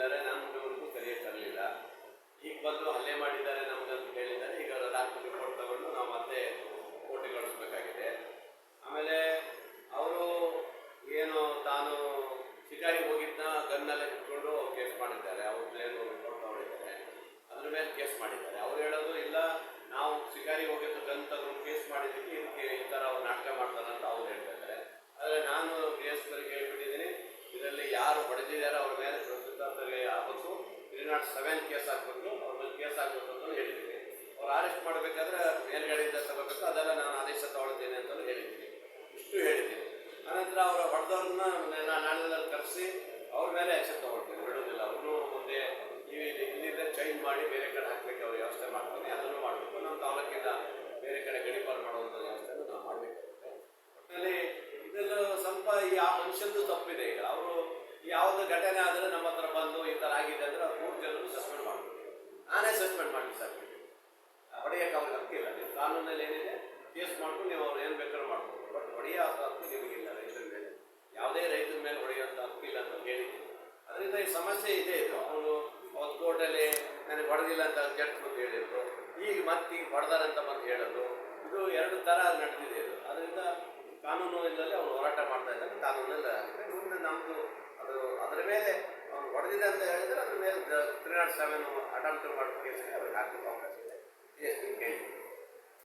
ಕರೆದಿದ್ದಾರೆ ನಾನು ಈಗ ಬಂದು ನಾಟ್ ಸೆವೆನ್ ಕೇಸ್ ಹಾಕ್ಬೇಕು ಅವ್ರ ಮೇಲೆ ಕೇಸ್ ಆಗಬೇಕು ಅಂತ ಹೇಳಿದ್ದೀನಿ ಅವ್ರು ಅರೆಸ್ಟ್ ಮಾಡಬೇಕಾದ್ರೆ ಮೇಲ್ಗಡೆಯಿಂದ ತಗೋಬೇಕು, ಅದೆಲ್ಲ ನಾನು ಆದೇಶ ತಗೊಳ್ತೇನೆ ಅಂತಲೂ ಹೇಳಿದ್ದೀನಿ ಇಷ್ಟು ಹೇಳಿದ್ದೀನಿ ಆನಂತರ ಅವರ ಹೊಡೆದವ್ರನ್ನ ನಾಳೆದಲ್ಲಿ ಕರೆಸಿ ಅವ್ರ ಮೇಲೆ ಆ್ಯಕ್ಷನ್ ತಗೊಳ್ತೀನಿ. ಬಿಡೋದಿಲ್ಲ. ಅವನು ಮುಂದೆ ಈ ಇಲ್ಲಿಂದ ಚೇಂಜ್ ಮಾಡಿ ಬೇರೆ ಕಡೆ ಹಾಕಬೇಕು, ಅವ್ರು ವ್ಯವಸ್ಥೆ ಮಾಡ್ತೀನಿ ಅದನ್ನು ಮಾಡಬೇಕು. ನಮ್ಮ ತಾಲೂಕಿನ ಬೇರೆ ಕಡೆ ಗಡಿಪಾರು ಮಾಡುವಂಥ ವ್ಯವಸ್ಥೆಯನ್ನು ನಾವು ಮಾಡಬೇಕು. ಒಟ್ಟಿನಲ್ಲಿ ಇದೆಲ್ಲ ಸ್ವಲ್ಪ ಈ ಆ ಮನುಷ್ಯಂದು ತಪ್ಪಿದೆ ಈಗ. ಯಾವುದು ಘಟನೆ ಆದರೆ ನಮ್ಮ ಹತ್ರ ಬಂದು ಈ ಥರ ಆಗಿದೆ ಅಂದರೆ ಅವ್ರು ಮೂರು ಜನರು ಸಸ್ಪೆಂಡ್ ಮಾಡ್ಬೋದು ನಾನೇ ಸಸ್ಪೆಂಡ್ ಮಾಡಿ ಸರ್. ಹೊಡೆಯಕ್ಕೆ ಅವ್ರಿಗೆ ಹಕ್ಕಿಲ್ಲ ನೀವು ಕಾನೂನಲ್ಲಿ ಏನಿದೆ, ಕೇಸ್ ಮಾಡ್ಕೊಂಡು ನೀವು ಅವ್ರು ಏನು ಬೇಕಾದ್ರೂ ಮಾಡ್ಬೋದು. ಬಟ್ ಹೊಡೆಯೋ ಹಕ್ಕು ನಿಮಗಿಲ್ಲ ರೈತರ ಮೇಲೆ. ಯಾವುದೇ ರೈತರ ಮೇಲೆ ಹೊಡೆಯುವಂಥ ಇಲ್ಲ ಅಂತ ಹೇಳಿದ್ದೀನಿ ಅದರಿಂದ ಈ ಸಮಸ್ಯೆ ಇದೆ ಇದು. ಅವರು ಒಂದು ಕೋರ್ಟಲ್ಲಿ ನನಗೆ ಹೊಡೆದಿಲ್ಲ ಅಂತ ಜಡ್ಜ್ ಬಂದು ಹೇಳಿದ್ರು. ಈಗ ಮತ್ತೆ ಈಗ ಹೊಡೆದಾರಂತ ಬಂದು ಹೇಳೋದು. ಇದು ಎರಡು ಥರ ನಡೆದಿದೆ ಇದು. ಅದರಿಂದ ಕಾನೂನು ಇಲ್ಲದೆ ಅವ್ರು ಹೋರಾಟ ಮಾಡ್ತಾ ಇದ್ದಾರೆ. ಕಾನೂನಲ್ಲಿ ಮುಂದೆ ನಮ್ಮದು ಅದರ ಮೇಲೆ ಅವ್ರು ಹೊಡೆದಿದೆ ಅಂತ ಹೇಳಿದ್ರೆ ಅದ್ರ ಮೇಲೆ ತ್ರೀ ನಾಟ್ ಸೆವೆನ್ ಅಟೆಂಪ್ಟ್ ಮಾಡೋ ಕೇಸಿಗೆ ಅವ್ರಿಗೆ ಹಾಕಲಿಕ್ಕೆ ಅವಕಾಶ ಇದೆ. ಪಿ ಕೇಳಿ